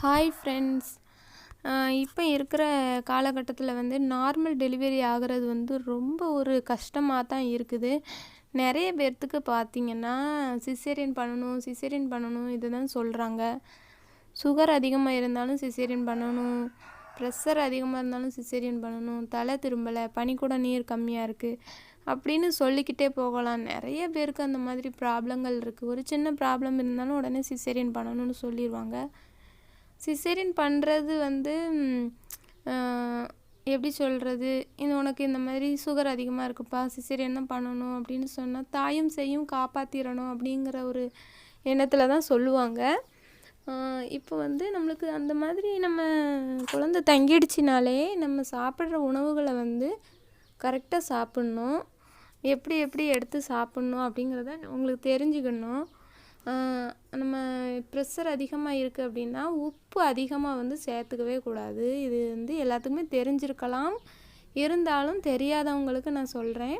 Hi friends இப்போ இருக்கிற காலகட்டத்தில் வந்து நார்மல் டெலிவரி ஆகிறது வந்து ரொம்ப ஒரு கஷ்டமாக தான் இருக்குது. நிறைய பேர்த்துக்கு பார்த்தீங்கன்னா சிசேரியன் பண்ணணும் சிசேரியன் பண்ணணும் இது தான் சொல்கிறாங்க சுகர் அதிகமாக இருந்தாலும் சிசேரியன் பண்ணணும். ப்ரெஷர் அதிகமாக இருந்தாலும் சிசேரியன் பண்ணணும். தலை திரும்பலை பனிக்கூட நீர் கம்மியாக இருக்குது அப்படின்னு சொல்லிக்கிட்டே போகலாம். நிறைய பேருக்கு அந்த மாதிரி ப்ராப்ளங்கள் இருக்குது ஒரு சின்ன ப்ராப்ளம் இருந்தாலும் உடனே சிசேரியன் பண்ணணும்னு சொல்லிடுவாங்க சிசேரியன் பண்ணுறது வந்து எப்படி சொல்கிறது இது உனக்கு இந்த மாதிரி சுகர் அதிகமாக இருக்குப்பா சிசேரியன் தான் பண்ணணும் அப்படின்னு சொன்னால் தாயும் செய்யும் காப்பாற்றிடணும் அப்படிங்கிற ஒரு எண்ணத்தில் தான் சொல்லுவாங்க. இப்போ வந்து நம்மளுக்கு அந்த மாதிரி நம்ம குழந்தை தங்கிடுச்சினாலே நம்ம சாப்பிட்ற உணவுகளை வந்து கரெக்டாக சாப்பிட்ணும். எப்படி எப்படி எடுத்து சாப்பிட்ணும் அப்படிங்கிறத உங்களுக்கு தெரிஞ்சுக்கணும். நம்ம ப்ரெஷர் அதிகமாக இருக்குது அப்படின்னா உப்பு அதிகமாக வந்து சேர்த்துக்கவே கூடாது. இது வந்து எல்லாத்துக்குமே தெரிஞ்சிருக்கலாம். இருந்தாலும் தெரியாதவங்களுக்கு நான் சொல்கிறேன்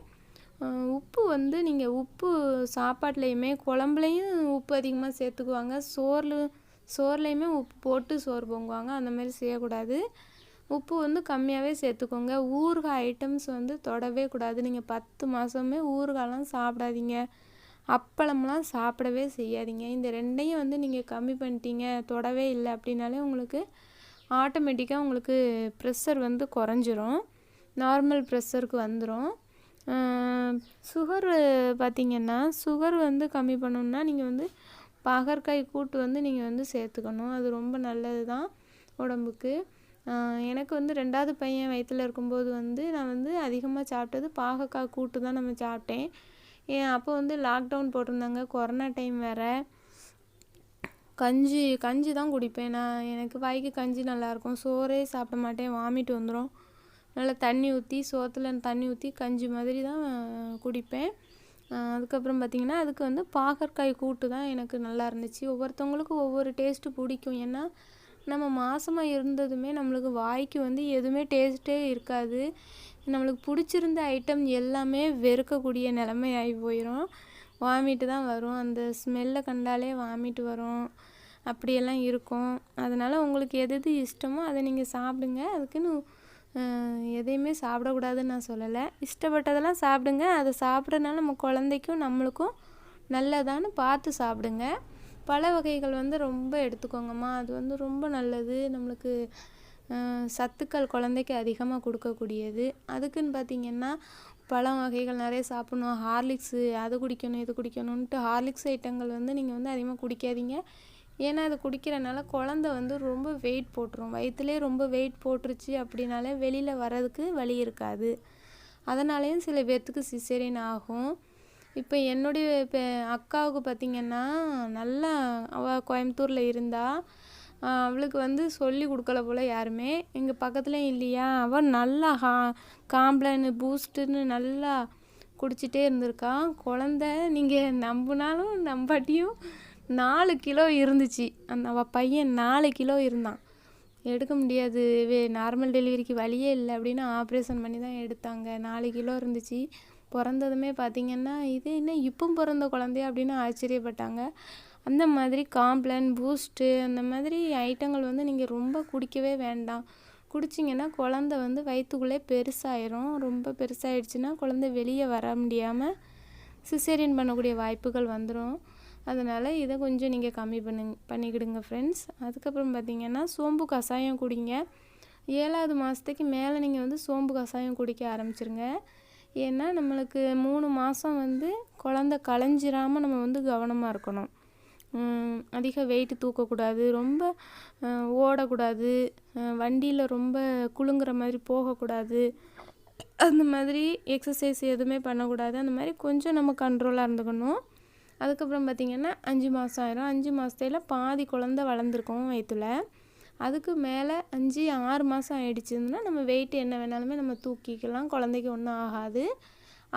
உப்பு வந்து நீங்கள் உப்பு சாப்பாட்லேயுமே குழம்புலையும் உப்பு அதிகமாக சேர்த்துக்குவாங்க. சோறு சோறுலையுமே உப்பு போட்டு சோறு பொங்குவாங்க. அந்த மாதிரி செய்யக்கூடாது. உப்பு வந்து கம்மியாகவே சேர்த்துக்கோங்க. ஊறுகாய் ஐட்டம்ஸ் வந்து தொடவே கூடாது. நீங்கள் பத்து மாதமே ஊறுகாயெலாம் சாப்பிடாதீங்க. அப்பளம்லாம் சாப்பிடவே செய்யாதீங்க. இந்த ரெண்டையும் வந்து நீங்கள் கம்மி பண்ணிட்டீங்க தொடவே இல்லை அப்படின்னாலே உங்களுக்கு ஆட்டோமேட்டிக்காக உங்களுக்கு ப்ரெஷர் வந்து குறைஞ்சிரும். நார்மல் ப்ரெஷருக்கு வந்துடும் சுகர் பார்த்தீங்கன்னா சுகர் வந்து கம்மி பண்ணணுன்னா நீங்கள் வந்து பாகற்காய் கூட்டு வந்து நீங்கள் வந்து சேர்த்துக்கணும். அது ரொம்ப நல்லது தான் உடம்புக்கு. எனக்கு வந்து ரெண்டாவது பையன் வயிற்றில் இருக்கும்போது வந்து நான் வந்து அதிகமாக சாப்பிட்டது பாகக்காய் கூட்டு தான் நம்ம சாப்பிட்டேன். அப்போ வந்து லாக்டவுன் போட்டிருந்தாங்க. கொரோனா டைம் வேறு. கஞ்சி கஞ்சி தான் குடிப்பேன். நான் எனக்கு வாய்க்கு கஞ்சி நல்லாயிருக்கும். சோறே சாப்பிட மாட்டேன். வாமிட் வந்துடும் நல்லா தண்ணி ஊற்றி சோத்தில் தண்ணி ஊற்றி கஞ்சி மாதிரி தான் குடிப்பேன். அதுக்கப்புறம் பார்த்திங்கன்னா அதுக்கு வந்து பாகற்காய் கூட்டு தான் எனக்கு நல்லா இருந்துச்சு. ஒவ்வொருத்தவங்களுக்கும் ஒவ்வொரு டேஸ்ட்டு பிடிக்கும். ஏன்னா நம்ம மாசமாக இருந்ததுமே நம்மளுக்கு வாய்க்கு வந்து எதுவுமே டேஸ்ட்டே இருக்காது. நம்மளுக்கு பிடிச்சிருந்த ஐட்டம் எல்லாமே வெறுக்கக்கூடிய நிலைமை ஆகி போயிடும் வாமிட்டு தான் வரும். அந்த ஸ்மெல்லை கண்டாலே வாமிட்டு வரும். அப்படியெல்லாம் இருக்கும். அதனால் உங்களுக்கு எது எது இஷ்டமோ அதை நீங்கள் சாப்பிடுங்க. அதுக்குன்னு எதையுமே சாப்பிடக்கூடாதுன்னு நான் சொல்லலை. இஷ்டப்பட்டதெல்லாம் சாப்பிடுங்க. அதை சாப்பிட்றதுனால நம்ம குழந்தைக்கும் நம்மளுக்கும் நல்லதான்னு பார்த்து சாப்பிடுங்க. பழ வகைகள் வந்து ரொம்ப எடுத்துக்கோங்கம்மா. அது வந்து ரொம்ப நல்லது. நம்மளுக்கு சத்துக்கள் குழந்தைக்கு அதிகமாக கொடுக்கக்கூடியது. அதுக்குன்னு பார்த்தீங்கன்னா பழம் வகைகள் நிறைய சாப்பிடணும். ஹார்லிக்ஸு அது குடிக்கணும் இது குடிக்கணுன்ட்டு ஹார்லிக்ஸ் ஐட்டங்கள் வந்து நீங்கள் வந்து அதிகமாக குடிக்காதீங்க. ஏன்னா அது குடிக்கிறனால குழந்த வந்து ரொம்ப வெயிட் போட்டுரும். வயிற்றுலேயே ரொம்ப வெயிட் போட்டுருச்சு அப்படின்னாலே வெளியில் வர்றதுக்கு வழி இருக்காது. அதனாலேயும் சில பேர்த்துக்கு சிசேரியன் ஆகும். இப்போ என்னுடைய இப்போ அக்காவுக்கு பார்த்திங்கன்னா நல்லா அவள் கோயம்புத்தூரில் இருந்தா அவளுக்கு வந்து சொல்லி கொடுக்கல போல் யாருமே. எங்கள் பக்கத்துலேயும் இல்லையா? அவள் நல்லா ஹா காம்ப்ளான் பூஸ்ட்டுன்னு நல்லா குடிச்சிட்டே இருந்திருக்கா. குழந்த நீங்கள் நம்பினாலும் நம்பாட்டியும் நாலு கிலோ இருந்துச்சு. அந்த அவள் பையன் நாலு கிலோ இருந்தான். எடுக்க முடியாது. வே நார்மல் டெலிவரிக்கு வழியே இல்லை அப்படின்னு ஆப்ரேஷன் பண்ணி தான் எடுத்தாங்க. நாலு கிலோ இருந்துச்சு. பிறந்ததுமே பார்த்தீங்கன்னா இது என்ன இப்போ பிறந்த குழந்தைய அப்படின்னு ஆச்சரியப்பட்டாங்க. அந்த மாதிரி காம்ப்ளன் பூஸ்ட்டு அந்த மாதிரி ஐட்டங்கள் வந்து நீங்கள் ரொம்ப குடிக்கவே வேண்டாம். குடிச்சிங்கன்னா குழந்த வந்து வயிற்றுக்குள்ளே பெருசாயிரும். ரொம்ப பெருசாயிடுச்சுன்னா குழந்தை வெளியே வர முடியாமல் சிசேரியன் பண்ணக்கூடிய வாய்ப்புகள் வந்துடும் அதனால் இதை கொஞ்சம் நீங்கள் கம்மி பண்ணுங்க பண்ணிக்கிடுங்க ஃப்ரெண்ட்ஸ் அதுக்கப்புறம் பார்த்தீங்கன்னா சோம்பு கஷாயம் குடிங்க. ஏழாவது மாதத்துக்கு மேலே நீங்கள் வந்து சோம்பு கஷாயம் குடிக்க ஆரம்பிச்சிருங்க. ஏன்னா நம்மளுக்கு மூணு மாதம் வந்து குழந்த களைஞ்சிராமல் நம்ம வந்து கவனமாக இருக்கணும். அதிக வெயிட்டு தூக்கக்கூடாது ரொம்ப ஓடக்கூடாது வண்டியில் ரொம்ப குலுங்குற மாதிரி போகக்கூடாது. அந்த மாதிரி எக்ஸசைஸ் எதுவுமே பண்ணக்கூடாது. அந்த மாதிரி கொஞ்சம் நம்ம கண்ட்ரோலாக இருந்துக்கணும். அதுக்கப்புறம் பார்த்திங்கன்னா அஞ்சு மாதம் ஆயிரும். அஞ்சு மாதத்துல பாதி குழந்த வளர்ந்துருக்கும் வயிற்றுல அதுக்கு மேலே அஞ்சு ஆறு மாதம் ஆயிடுச்சுன்னா நம்ம வெயிட் என்ன வேணாலுமே நம்ம தூக்கிக்கலாம். குழந்தைக்கு ஒன்றும் ஆகாது.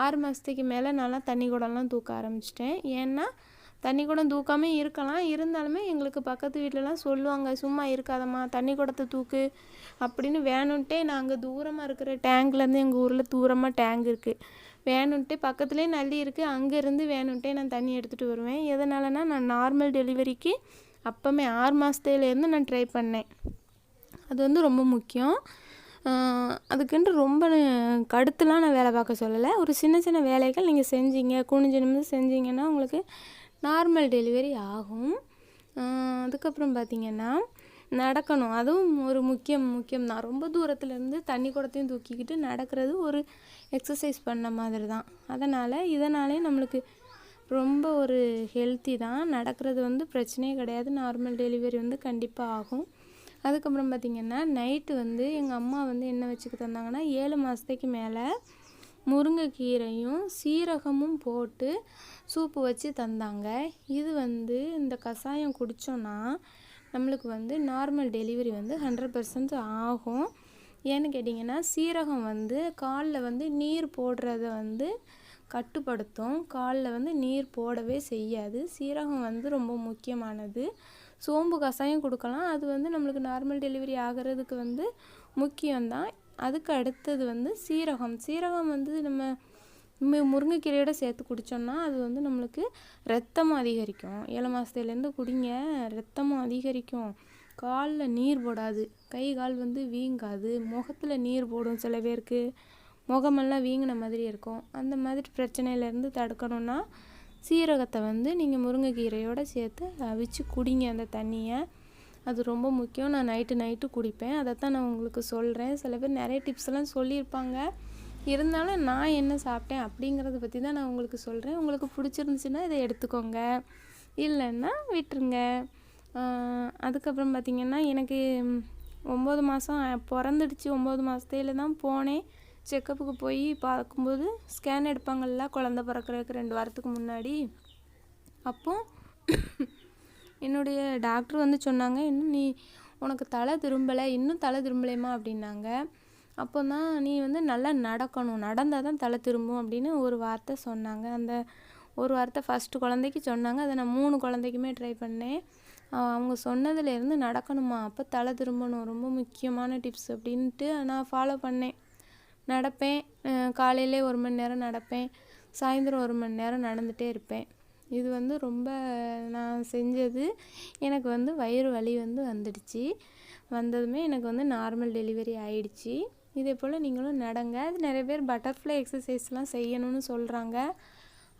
ஆறு மாதத்துக்கு மேலே நல்லா தண்ணி குடம்லாம் தூக்க ஆரம்பிச்சிட்டேன். ஏன்னா தண்ணி குடம் தூக்காமல் இருக்கலாம். இருந்தாலுமே எங்களுக்கு பக்கத்து வீட்டிலலாம் சொல்லுவாங்க சும்மா இருக்காதம்மா தண்ணி குடத்தை தூக்கு அப்படின்னு. வேணுன்ட்டே நாங்கள் தூரமாக இருக்கிற டேங்க்லேருந்து எங்கள் ஊரில் தூரமாக டேங்க் இருக்குது வேணுன்ட்டு பக்கத்துலேயே நல்லி இருக்குது அங்கேருந்து வேணுன்ட்டே நான் தண்ணி எடுத்துகிட்டு வருவேன். எதனாலனா நான் நார்மல் டெலிவரிக்கு அப்போமே ஆறு மாதத்துலேருந்து நான் ட்ரை பண்ணேன். அது வந்து ரொம்ப முக்கியம். அதுக்குன்ட்டு ரொம்ப கடுத்துலாம் நான் வேலை பார்க்க சொல்லலை. ஒரு சின்ன சின்ன வேலைகள் நீங்கள் செஞ்சீங்க குனிஞ்சு நிமிந்து செஞ்சீங்கன்னா உங்களுக்கு நார்மல் டெலிவரி ஆகும். அதுக்கப்புறம் பார்த்திங்கன்னா நடக்கணும். அதுவும் ஒரு முக்கியம் முக்கியம் தான். ரொம்ப தூரத்துலேருந்து தண்ணி குடத்தையும் தூக்கிக்கிட்டு நடக்கிறது ஒரு எக்ஸசைஸ் பண்ண மாதிரி தான் அதனால் இதனாலே நம்மளுக்கு ரொம்ப ஒரு ஹெல்த்தி தான். நடக்கிறது வந்து பிரச்சனையே கிடையாது. நார்மல் டெலிவரி வந்து கண்டிப்பாக ஆகும். அதுக்கப்புறம் பார்த்திங்கன்னா நைட்டு வந்து எங்கள் அம்மா வந்து என்ன வச்சுக்க தந்தாங்கன்னா ஏழு மாதத்துக்கு மேலே முருங்கைக்கீரையும் சீரகமும் போட்டு சூப்பு வச்சு தந்தாங்க. இது வந்து இந்த கஷாயம் குடித்தோன்னா நம்மளுக்கு வந்து நார்மல் டெலிவரி வந்து ஹண்ட்ரட் பர்சன்ட் ஆகும். ஏன்னு கேட்டிங்கன்னா சீரகம் வந்து காலில் வந்து நீர் போடுறத வந்து கட்டுப்படுத்தும். காலில் வந்து நீர் போடவே செய்யாது. சீரகம் வந்து ரொம்ப முக்கியமானது. சோம்பு கஷாயம் கொடுக்கலாம். அது வந்து நம்மளுக்கு நார்மல் டெலிவரி ஆகிறதுக்கு வந்து முக்கியம்தான். அதுக்கு அடுத்தது வந்து சீரகம். சீரகம் வந்து நம்ம முருங்கைக்கீரையோட சேர்த்து குடித்தோம்னா அது வந்து நம்மளுக்கு ரத்தமும் அதிகரிக்கும். ஏழு மாதத்துலேருந்து குடிங்க ரத்தமும் அதிகரிக்கும். காலில் நீர் போடாது. கை கால் வந்து வீங்காது. முகத்தில் நீர் போடும் சில பேருக்கு. முகமெல்லாம் வீங்கின மாதிரி இருக்கும். அந்த மாதிரி பிரச்சனையிலேருந்து தடுக்கணுன்னா சீரகத்தை வந்து நீங்கள் முருங்கைக்கீரையோடு சேர்த்து அவிச்சு குடிங்க அந்த தண்ணியை. அது ரொம்ப முக்கியம். நான் நைட்டு நைட்டு குடிப்பேன். அதை தான் நான் உங்களுக்கு சொல்கிறேன் சில பேர் நிறைய டிப்ஸ் எல்லாம் சொல்லியிருப்பாங்க. இருந்தாலும் நான் என்ன சாப்பிட்டேன் அப்படிங்கிறத பற்றி தான் நான் உங்களுக்கு சொல்கிறேன் உங்களுக்கு பிடிச்சிருந்துச்சின்னா இதை எடுத்துக்கோங்க. இல்லைன்னா விட்டுருங்க. அதுக்கப்புறம் பார்த்திங்கன்னா எனக்கு ஒம்பது மாதம் பிறந்துடுச்சு. ஒம்பது மாதத்தையில் தான் போனேன். செக்கப்புக்கு போய் பார்க்கும்போது ஸ்கேன் எடுப்பாங்கள்ல குழந்த பிறக்கிறதுக்கு ரெண்டு வாரத்துக்கு முன்னாடி. அப்போ என்னுடைய டாக்டர் வந்து சொன்னாங்க இன்னும் நீ உனக்கு தலை திரும்பலை இன்னும் தலை திரும்பலையுமா அப்படின்னாங்க. அப்போ தான் நீ வந்து நல்லா நடக்கணும் நடந்தால் தான் தலை திரும்பும் அப்படின்னு ஒரு வார்த்தை சொன்னாங்க. அந்த ஒரு வார்த்தை ஃபஸ்ட்டு குழந்தைக்கு சொன்னாங்க அதை நான் மூணு குழந்தைக்குமே ட்ரை பண்ணேன். அவங்க சொன்னதுலேருந்து நடக்கணுமா அப்போ தலை திரும்பணும் ரொம்ப முக்கியமான டிப்ஸ் அப்படின்ட்டு நான் ஃபாலோ பண்ணேன். நடப்பேன். காலையிலே ஒரு மணி நேரம் நடப்பேன். சாயந்தரம் ஒரு மணி நேரம் நடந்துகிட்டே இருப்பேன். இது வந்து ரொம்ப நான் செஞ்சது. எனக்கு வந்து வயிறு வலி வந்து வந்துடுச்சு. வந்ததுமே எனக்கு வந்து நார்மல் டெலிவரி ஆயிடுச்சு. இதே போல் நீங்களும் நடங்க. அது நிறைய பேர் பட்டர்ஃப்ளை எக்ஸசைஸ்லாம் செய்யணும்னு சொல்கிறாங்க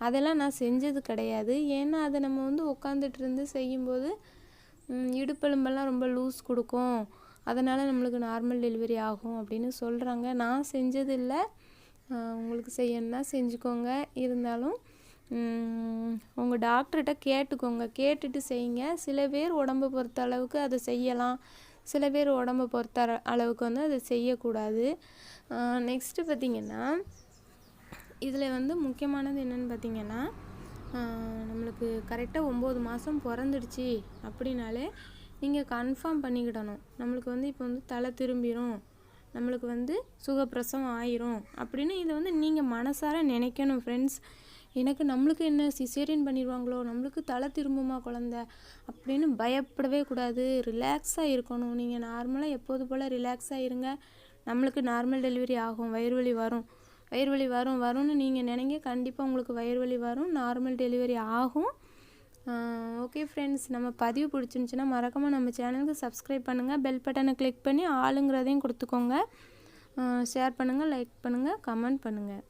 அதெல்லாம் நான் செஞ்சது கிடையாது. ஏன்னா அதை நம்ம வந்து உட்காந்துட்டு இருந்து செய்யும்போது இடுப்பெலும்பெல்லாம் ரொம்ப லூஸ் கொடுக்கும். அதனால் நம்மளுக்கு நார்மல் டெலிவரி ஆகும் அப்படின்னு சொல்கிறாங்க நான் செஞ்சது இல்லை உங்களுக்கு செய்யணுன்னா செஞ்சுக்கோங்க. இருந்தாலும் உங்கள் டாக்டர்கிட்ட கேட்டுக்கோங்க. கேட்டுட்டு செய்யுங்க. சில பேர் உடம்பை பொறுத்த அளவுக்கு அதை செய்யலாம். சில பேர் உடம்பை பொறுத்த அளவுக்கு வந்து அதை செய்யக்கூடாது. நெக்ஸ்ட்டு பார்த்திங்கன்னா இதில் வந்து முக்கியமானது என்னென்னு பார்த்திங்கன்னா நம்மளுக்கு கரெக்டாக ஒம்பது மாதம் பிறந்துடுச்சு அப்படின்னாலே நீங்கள் கன்ஃபார்ம் பண்ணிக்கிடணும். நம்மளுக்கு வந்து இப்போ வந்து தலை திரும்பிடும் நம்மளுக்கு வந்து சுகப்பிரசவம் ஆயிரும். அப்படின்னு இதை வந்து நீங்கள் மனசார நினைக்கணும் ஃப்ரெண்ட்ஸ் எனக்கு நம்மளுக்கு என்ன சிசேரியன் பண்ணிடுவாங்களோ நம்மளுக்கு தலை திரும்புமா குழந்த? அப்படின்னு பயப்படவே கூடாது. ரிலாக்ஸாக இருக்கணும். நீங்கள் நார்மலாக எப்போது போல் ரிலாக்ஸாக இருங்க. நம்மளுக்கு நார்மல் டெலிவரி ஆகும். வயிறு வலி வரும். வயிறு வலி வரும் வரும்னு நீங்கள் நினைங்க. கண்டிப்பாக உங்களுக்கு வயிறு வலி வரும். நார்மல் டெலிவரி ஆகும். ஓகே ஃப்ரெண்ட்ஸ் நம்ம பதிவு பிடிச்சிருந்துச்சின்னா மறக்காமல் நம்ம சேனலுக்கு சப்ஸ்கிரைப் பண்ணுங்கள் பெல் பட்டனை கிளிக் பண்ணி ஆளுங்கிறதையும் கொடுத்துக்கோங்க. ஷேர் பண்ணுங்கள் லைக் பண்ணுங்கள் கமெண்ட் பண்ணுங்கள்